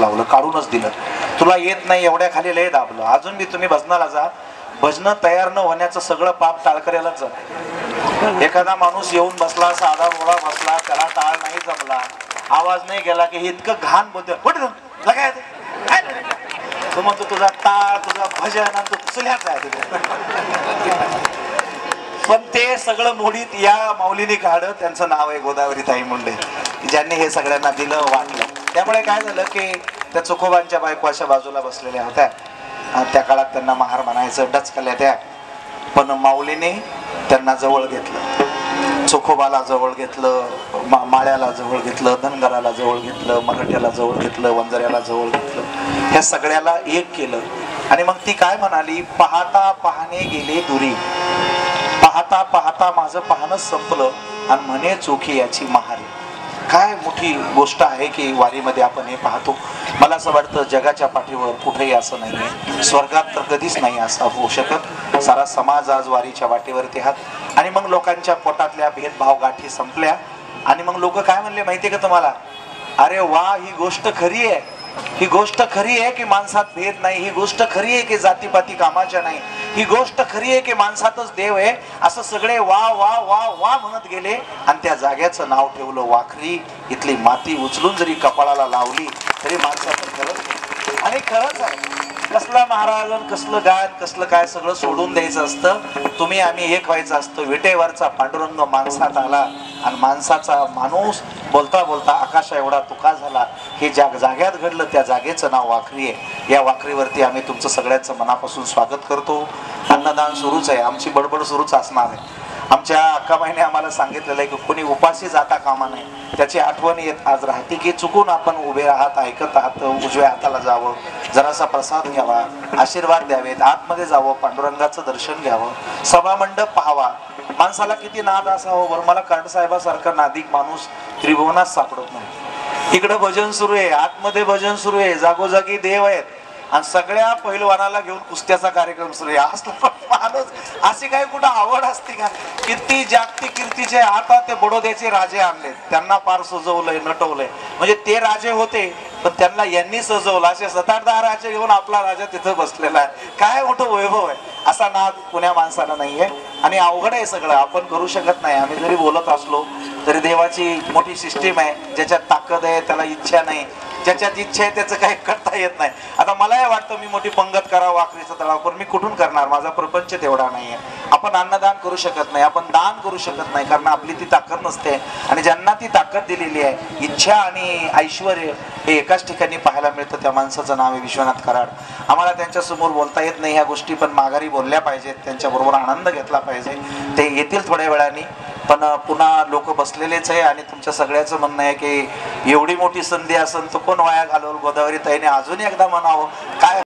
लावलं काढूनच दिलं. तुला येत नाही एवढ्या खाली लय दाबलं. अजून बी तुम्ही भजनाला जा. भजन तयार न होण्याचं सगळं पाप टाळकऱ्यालाच जात एखादा माणूस येऊन बसला साधा मोळा बसला त्याला टाळ नाही जमला. आवाज नाही गेला की इतकं घाण बोलतो कुठे लगाय ते. काय नाही. म्हणतो तुझा टाळ तुझा भजन आणि तो आहे तुझ्या पण ते सगळं मोडीत या माऊलीने काढ त्यांचं नाव आहे गोदावरी ताई मुंडे. ज्यांनी हे सगळ्यांना दिलं वाटलं. त्यामुळे काय झालं की त्या चुकोबांच्या बायको अशा बाजूला बसलेल्या होत्या. त्या काळात त्यांना महार म्हणायचं डचकल्या त्या. पण माऊलीने त्यांना जवळ घेतलं. चोखोबाला जवळ घेतलं मा माळ्याला जवळ घेतलं धनगराला जवळ घेतलं मराठ्याला जवळ घेतलं वंजऱ्याला जवळ घेतलं. ह्या सगळ्याला एक केलं. आणि मग ती काय म्हणाली पाहता पाहणे गेले दुरी. पाहता पाहता माझं पाहणं संपलं आणि म्हणे चोखी याची महारी. काय मोठी गोष्ट आहे की वारीमध्ये आपण हे पाहतो? मला असं वाटतं जगाच्या पाठीवर कुठेही असं नाहीये स्वर्गात तर कधीच नाही असं होऊ शकत. सारा समाज आज वारीच्या वाटेवरती हात आणि मग लोकांच्या पोटातल्या भेदभाव गाठी संपल्या. आणि मग लोक काय म्हणले माहितीये का तुम्हाला? अरे वा ही गोष्ट खरी आहे. ही गोष्ट खरी आहे की माणसात भेद नाही. ही गोष्ट खरी आहे की जातीपाती कामाच्या नाही. ही गोष्ट खरी आहे की माणसातच देव आहे. असं सगळे वा वा वा वा म्हणत गेले आणि त्या जाग्याचं नाव ठेवलं वाखरी. इथली माती उचलून जरी कपाळाला लावली तरी माणसाचं खरंच आणि खरंच आहे. कसला महाराज कसलं गायन कसलं काय सगळं सोडून द्यायचं असतं? तुम्ही आम्ही एक व्हायचं असतं. विटेवरचा पांडुरंग माणसात आला आणि माणसाचा माणूस बोलता बोलता आकाशा एवढा तुका झाला हे ज्या जाग्यात घडलं त्या जागेचं नाव वाखरी आहे. या वाखरीवरती आम्ही तुमचं सगळ्यांचं मनापासून स्वागत करतो. अन्नदान सुरूच आहे. आमची बडबड सुरूच असणार आहे. आमच्या अक्काबाईने आम्हाला सांगितलेलं आहे की कोणी उपाशी जाता कामा नाही त्याची आठवण येत आज राहते की चुकून आपण उभे राहत ऐकत आहात उजव्या हाताला जावं जरासा प्रसाद घ्यावा आशीर्वाद द्यावेत आतमध्ये जावं पांडुरंगाचं दर्शन घ्यावं सभामंडप पाहावा. माणसाला किती नाद असावं बरं मला कर्णसाहेबासारखा नादिक माणूस त्रिभुवनात सापडत नाही. इकडं भजन सुरू आहे आतमध्ये भजन सुरू आहे जागोजागी देव आहेत. आणि सगळ्या पहिलवानाला घेऊन कुस्त्याचा कार्यक्रम सुरू आहे. असला माणूस अशी काही कुठं आवड असते का? किती जागतिक कीर्तीचे आता ते बडोद्याचे राजे आणले. त्यांना फार सजवलंय नटवलंय. म्हणजे ते राजे होते पण त्यांना यांनी सजवलं. असे सात आठ दहा राजे घेऊन आपला राजा तिथं बसलेला आहे. काय मोठं वैभव आहे. असा नाद पुण्या माणसाला नाहीये. आणि अवघड आहे सगळं. आपण करू शकत नाही. आम्ही जरी बोलत असलो तरी देवाची मोठी सिस्टीम आहे. ज्याच्यात ताकद आहे त्याला इच्छा नाही. ज्याच्यात इच्छा आहे त्याचं काही करता येत नाही. आता मलाही वाटतं मी मोठी पंगत करावं वाकरीचं तळाव पण मी कुठून करणार? माझा प्रपंच तेवढा नाही आहे आपण अन्नदान करू शकत नाही. आपण दान करू शकत नाही कारण आपली ती ताकद नसते. आणि ज्यांना ती ताकद दिलेली आहे इच्छा आणि ऐश्वर हे एकाच ठिकाणी पाहायला मिळतं. त्या माणसाचं नाव आहे विश्वनाथ कराड. आम्हाला त्यांच्यासमोर बोलता येत नाही. ह्या गोष्टी पण माघारी बोलल्या पाहिजेत. त्यांच्याबरोबर आनंद घेतला पाहिजे. ते येतील थोड्या वेळाने. पण पुन्हा लोक बसलेलेच आहे आणि तुमच्या सगळ्याचं म्हणणं आहे की एवढी मोठी संधी असन तर कोण वाया घालवल? गोदावरी ताईने अजून एकदा म्हणावं. काय